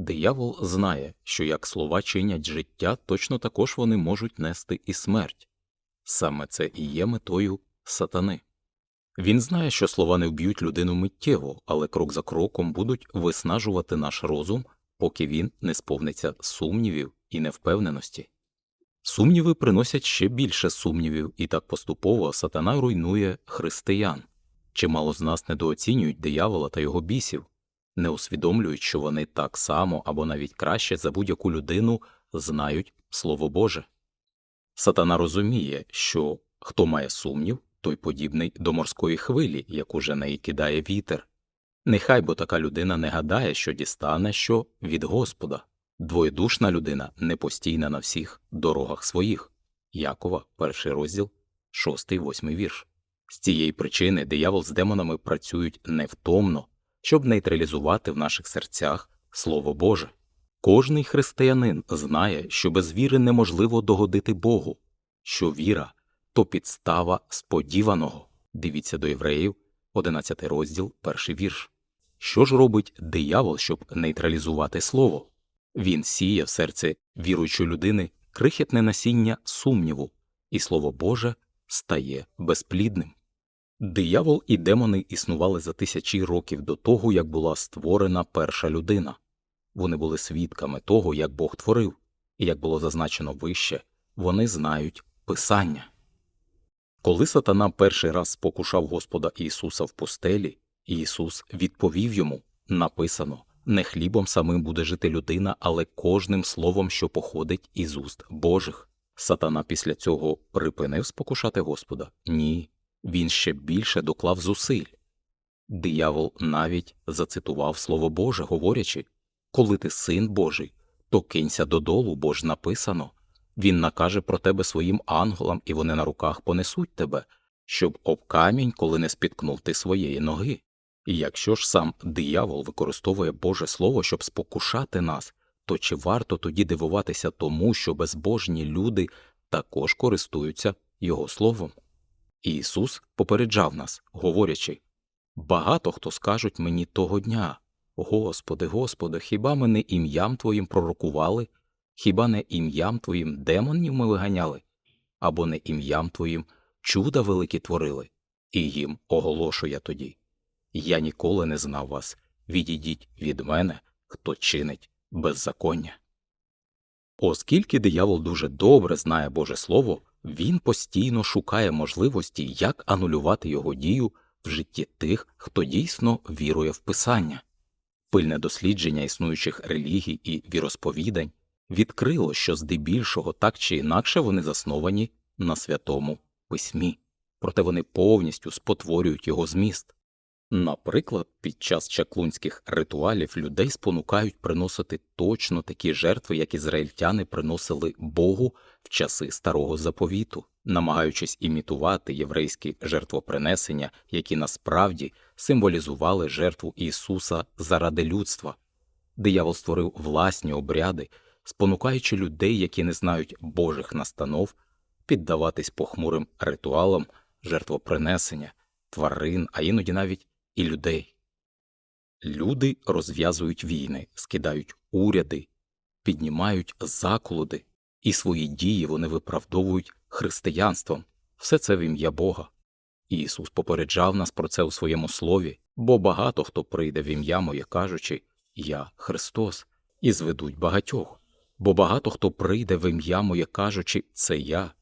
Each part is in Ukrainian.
Диявол знає, що як слова чинять життя, точно також вони можуть нести і смерть. Саме це і є метою сатани. Він знає, що слова не вб'ють людину миттєво, але крок за кроком будуть виснажувати наш розум, поки він не сповниться сумнівів і невпевненості. Сумніви приносять ще більше сумнівів, і так поступово сатана руйнує християн. Чимало з нас недооцінюють диявола та його бісів, не усвідомлюють, що вони так само або навіть краще за будь-яку людину знають Слово Боже. Сатана розуміє, що хто має сумнів, той подібний до морської хвилі, яку же неї кидає вітер. Нехай бо така людина не гадає, що дістане що від Господа. Двоєдушна людина непостійна на всіх дорогах своїх. Якова, перший розділ, шостий, восьмий вірш. З цієї причини диявол з демонами працюють невтомно, щоб нейтралізувати в наших серцях Слово Боже. Кожний християнин знає, що без віри неможливо догодити Богу, що віра то підстава сподіваного. Дивіться до євреїв, 11 розділ, перший вірш. Що ж робить диявол, щоб нейтралізувати слово? Він сіє в серце віруючої людини крихітне насіння сумніву, і слово Боже стає безплідним. Диявол і демони існували за тисячі років до того, як була створена перша людина. Вони були свідками того, як Бог творив, і як було зазначено вище, вони знають Писання. Коли сатана перший раз спокушав Господа Ісуса в пустелі, Ісус відповів йому написано не хлібом самим буде жити людина, але кожним словом, що походить із уст Божих. Сатана після цього припинив спокушати Господа? Ні, він ще більше доклав зусиль. Диявол навіть зацитував Слово Боже, говорячи Коли ти син Божий, то кинься додолу, бо ж написано Він накаже про тебе своїм ангелам, і вони на руках понесуть тебе, щоб об камінь, коли не спіткнув ти своєї ноги. І якщо ж сам диявол використовує Боже Слово, щоб спокушати нас, то чи варто тоді дивуватися тому, що безбожні люди також користуються Його Словом? Ісус попереджав нас, говорячи Багато хто скажуть мені того дня Господи, Господи, хіба ми не ім'ям Твоїм пророкували, хіба не ім'ям Твоїм демонів ми виганяли, або не ім'ям Твоїм чуда великі творили, і їм оголошую я тоді. Я ніколи не знав вас. Відійдіть від мене, хто чинить беззаконня. Оскільки диявол дуже добре знає Боже Слово, він постійно шукає можливості, як анулювати його дію в житті тих, хто дійсно вірує в Писання. Пильне дослідження існуючих релігій і віросповідань відкрило, що здебільшого так чи інакше вони засновані на святому письмі, проте вони повністю спотворюють його зміст. Наприклад, під час чаклунських ритуалів людей спонукають приносити точно такі жертви, як ізраїльтяни приносили Богу в часи старого заповіту, намагаючись імітувати єврейські жертвопринесення, які насправді символізували жертву Ісуса заради людства. Диявол створив власні обряди, спонукаючи людей, які не знають Божих настанов, піддаватись похмурим ритуалам жертвопринесення, тварин, а іноді навіть і людей. Люди розв'язують війни, скидають уряди, піднімають заколоди, і свої дії вони виправдовують християнством, все це в ім'я Бога. Ісус попереджав нас про це у своєму слові, бо багато хто прийде в ім'я моє, кажучи Я Христос, і зведуть багатьох, бо багато хто прийде в ім'я моє, кажучи Це я,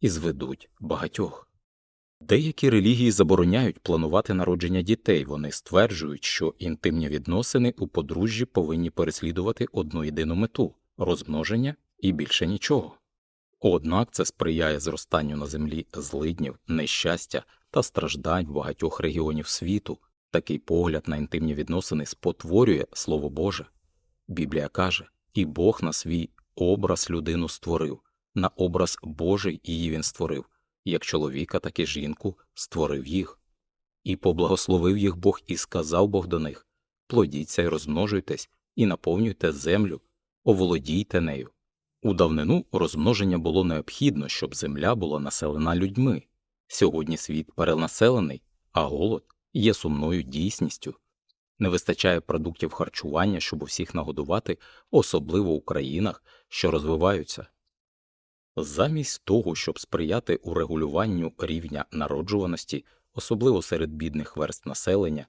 і зведуть багатьох. Деякі релігії забороняють планувати народження дітей, вони стверджують, що інтимні відносини у подружжі повинні переслідувати одну єдину мету розмноження і більше нічого. Однак це сприяє зростанню на землі злиднів, нещастя та страждань багатьох регіонів світу. Такий погляд на інтимні відносини спотворює Слово Боже. Біблія каже і Бог на свій образ людину створив, на образ Божий її він створив як чоловіка, так і жінку створив їх. І поблагословив їх Бог і сказав Бог до них плодіться й розмножуйтесь, і наповнюйте землю, оволодійте нею. У давнину розмноження було необхідно, щоб земля була населена людьми. Сьогодні світ перенаселений, а голод є сумною дійсністю. Не вистачає продуктів харчування, щоб усіх нагодувати, особливо у країнах, що розвиваються. Замість того, щоб сприяти урегулюванню рівня народжуваності, особливо серед бідних верст населення,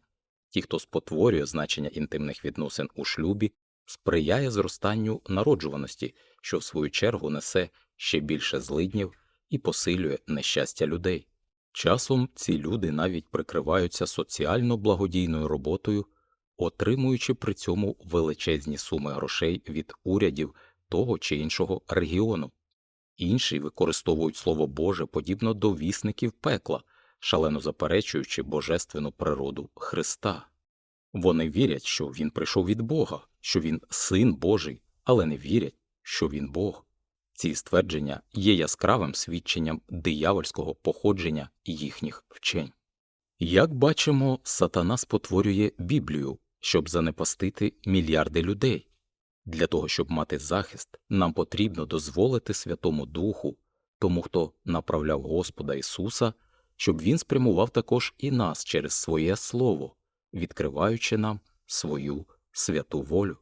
ті, хто спотворює значення інтимних відносин у шлюбі, сприяє зростанню народжуваності, що в свою чергу несе ще більше злиднів і посилює нещастя людей. Часом ці люди навіть прикриваються соціально благодійною роботою, отримуючи при цьому величезні суми грошей від урядів того чи іншого регіону. Інші використовують слово Боже подібно до вісників пекла, шалено заперечуючи божественну природу Христа. Вони вірять, що він прийшов від Бога, що він син Божий, але не вірять, що він Бог. Ці ствердження є яскравим свідченням диявольського походження їхніх вчень. Як бачимо, сатана спотворює Біблію, щоб занепастити мільярди людей. Для того, щоб мати захист, нам потрібно дозволити Святому Духу, тому хто направляв Господа Ісуса, щоб Він спрямував також і нас через своє Слово, відкриваючи нам свою святу волю.